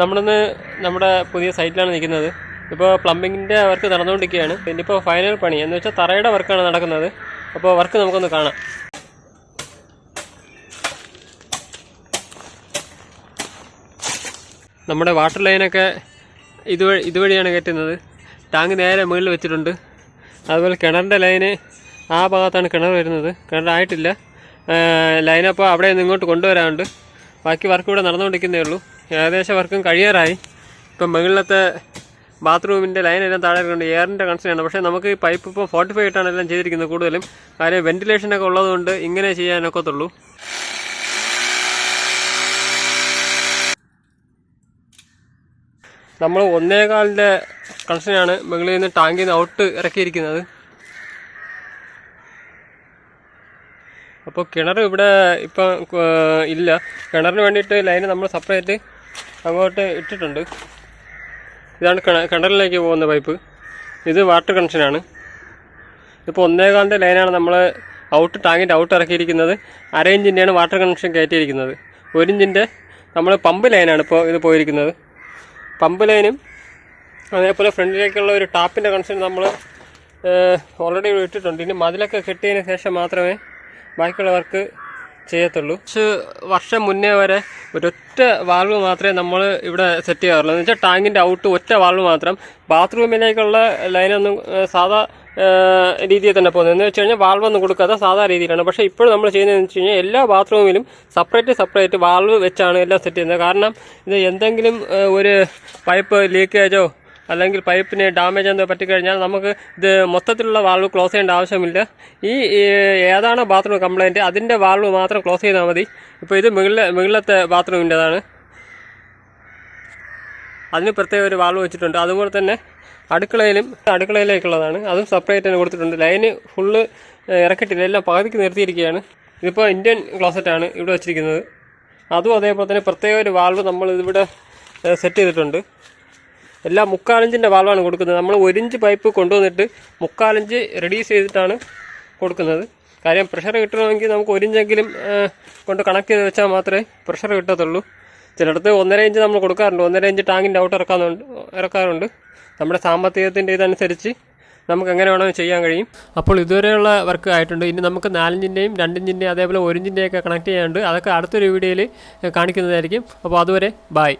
നമ്മളിന്ന് നമ്മുടെ പുതിയ സൈറ്റിലാണ് നിൽക്കുന്നത്. ഇപ്പോൾ പ്ലംബിങ്ങിന്റെ വർക്ക് നടന്നുകൊണ്ടിരിക്കുകയാണ്. പിന്നെ ഇപ്പോൾ ഫൈനൽ പണി. എന്ന് വെച്ചാൽ തറയുടെ വർക്കാണ് നടക്കുന്നത്. അപ്പോൾ വർക്ക് നമുക്കൊന്ന് കാണാം. നമ്മുടെ വാട്ടർ ലൈനൊക്കെ ഇതുവഴി ഇതുവഴിയാണ് കയറ്റുന്നത്. ടാങ്ക് നേരെ മുകളിൽ വെച്ചിട്ടുണ്ട്. അതുപോലെ കിണറിന്റെ ലൈന് ആ ഭാഗത്താണ് കിണർ വരുന്നത്. കിണറായിട്ടില്ല ലൈനപ്പോൾ അവിടെ നിന്ന് ഇങ്ങോട്ട് കൊണ്ടുവരാറുണ്ട് ബാക്കി വർക്ക് ഇവിടെ നടന്നുകൊണ്ടിരിക്കുന്നേ ഉള്ളൂ. ഏകദേശം വർക്കും കഴിയാറായി. ഇപ്പം മുകളിലത്തെ ബാത്റൂമിന്റെ ലൈനെല്ലാം താഴെ കൊണ്ട് എയറിന്റെ കണക്ഷനാണ് പക്ഷേ നമുക്ക് ഈ പൈപ്പ് ഇപ്പോൾ ഫോർട്ടി ഫൈവ് ഇട്ടാണ് എല്ലാം ചെയ്തിരിക്കുന്നത് കൂടുതലും. കാര്യം വെന്റിലേഷനൊക്കെ ഉള്ളതുകൊണ്ട് ഇങ്ങനെ ചെയ്യാനൊക്കത്തുള്ളൂ. നമ്മൾ ഒന്നേകാലിന്റെ കണക്ഷനാണ് മുകളിൽ നിന്ന് ടാങ്കിൽ നിന്ന് ഔട്ട് ഇറക്കിയിരിക്കുന്നത്. അപ്പോൾ കിണർ ഇവിടെ ഇപ്പം ഇല്ല. കിണറിന് വേണ്ടിയിട്ട് ലൈന് നമ്മൾ സെപ്പറേറ്റ് അങ്ങോട്ട് ഇട്ടിട്ടുണ്ട്. ഇതാണ് കിണ കിണറിലേക്ക് പോകുന്ന പൈപ്പ്. ഇത് വാട്ടർ കണക്ഷനാണ് ഇപ്പോൾ ഒന്നേകാലിന്റെ ലൈനാണ് നമ്മൾ ഔട്ട് ടാങ്കിന്റെ ഔട്ട് ഇറക്കിയിരിക്കുന്നത്. അര ഇഞ്ചിന്റെയാണ് വാട്ടർ കണക്ഷൻ കയറ്റിയിരിക്കുന്നത്. ഒരു ഇഞ്ചിന്റെ നമ്മൾ പമ്പ് ലൈനാണ് ഇപ്പോൾ ഇത് പോയിരിക്കുന്നത്. പമ്പ് ലൈനും അതേപോലെ ഫ്രണ്ടിലേക്കുള്ള ഒരു ടാപ്പിന്റെ കണക്ഷൻ നമ്മൾ ഓൾറെഡി ഇട്ടിട്ടുണ്ട്. ഇനി മതിലൊക്കെ കെട്ടിയതിന് ശേഷം മാത്രമേ ബാക്കിയുള്ള വർക്ക് ചെയ്യത്തുള്ളൂ. കുറച്ച് വർഷം മുന്നേ വരെ ഒരൊറ്റ വാൾവ് മാത്രമേ നമ്മൾ ഇവിടെ സെറ്റ് ചെയ്യാറുള്ളൂ. എന്ന് വെച്ചാൽ ടാങ്കിന്റെ ഔട്ട് ഒറ്റ വാൾവ് മാത്രം. ബാത്റൂമിലേക്കുള്ള ലൈനൊന്നും സാധാ രീതിയിൽ തന്നെ പോകുന്നത്. എന്ന് വെച്ച് കഴിഞ്ഞാൽ വാൾവൊന്നും കൊടുക്കാതെ സാധാ രീതിയിലാണ്. പക്ഷേ ഇപ്പോൾ നമ്മൾ ചെയ്യുന്നതെന്ന് വെച്ച് കഴിഞ്ഞാൽ എല്ലാ ബാത്റൂമിലും സെപ്പറേറ്റ് സെപ്പറേറ്റ് വാൾവ് വെച്ചാണ് എല്ലാം സെറ്റ് ചെയ്യുന്നത്. കാരണം ഇത് എന്തെങ്കിലും ഒരു പൈപ്പ് ലീക്കേജോ അല്ലെങ്കിൽ പൈപ്പിന് ഡാമേജ് എന്തോ പറ്റിക്കഴിഞ്ഞാൽ നമുക്ക് ഇത് മൊത്തത്തിലുള്ള വാൾവ് ക്ലോസ് ചെയ്യേണ്ട ആവശ്യമില്ല. ഈ ഏതാണ് ബാത്റൂം കംപ്ലൈന്റ് അതിന്റെ വാൾവ് മാത്രം ക്ലോസ് ചെയ്താൽ മതി. ഇപ്പോൾ ഇത് മുകളിലെ മുകളിലത്തെ ബാത്റൂമിന്റെതാണ് അതിന് പ്രത്യേക ഒരു വാൾവ് വെച്ചിട്ടുണ്ട്. അതുപോലെ തന്നെ അടുക്കളയിലും അടുക്കളയിലേക്കുള്ളതാണ്. അതും സെപ്പറേറ്റ് തന്നെ കൊടുത്തിട്ടുണ്ട്. ലൈന് ഫുള്ള് ഇറക്കിട്ടില്ല എല്ലാം പകുതിക്ക് നിർത്തിയിരിക്കുകയാണ്. ഇതിപ്പോൾ ഇന്ത്യൻ ക്ലോസറ്റാണ് ഇവിടെ വെച്ചിരിക്കുന്നത്. അതും അതേപോലെ തന്നെ പ്രത്യേക ഒരു വാൾവ് നമ്മൾ ഇതിവിടെ സെറ്റ് ചെയ്തിട്ടുണ്ട്. എല്ലാം മുക്കാലഞ്ചിന്റെ വാൾവാണ് കൊടുക്കുന്നത്. നമ്മൾ ഒരു ഇഞ്ച് പൈപ്പ് കൊണ്ടുവന്നിട്ട് മുക്കാലഞ്ച് റെഡ്യൂസ് ചെയ്തിട്ടാണ് കൊടുക്കുന്നത്. കാര്യം പ്രഷർ കിട്ടണമെങ്കിൽ നമുക്ക് ഒരിഞ്ചെങ്കിലും കൊണ്ട് കണക്ട് ചെയ്ത് വെച്ചാൽ മാത്രമേ പ്രഷർ കിട്ടത്തുള്ളൂ. ചിലയിടത്ത് ഒന്നര ഇഞ്ച് നമ്മൾ കൊടുക്കാറുണ്ട്. ഒന്നര ഇഞ്ച് ടാങ്കിന്റെ ഔട്ട് ഇറക്കാറുണ്ട് ഇറക്കാറുണ്ട്. നമ്മുടെ സാമ്പത്തികത്തിന്റെ ഇതനുസരിച്ച് നമുക്ക് എങ്ങനെ വേണമെങ്കിൽ ചെയ്യാൻ കഴിയും. അപ്പോൾ ഇതുവരെയുള്ള വർക്ക് ആയിട്ടുണ്ട്. ഇനി നമുക്ക് നാലിഞ്ചിന്റെയും രണ്ടിഞ്ചിന്റെയും അതേപോലെ ഒരിഞ്ചിന്റെയൊക്കെ കണക്ട് ചെയ്യാനുണ്ട്. അതൊക്കെ അടുത്തൊരു വീഡിയോയിൽ കാണിക്കുന്നതായിരിക്കും. അപ്പോൾ അതുവരെ ബായ്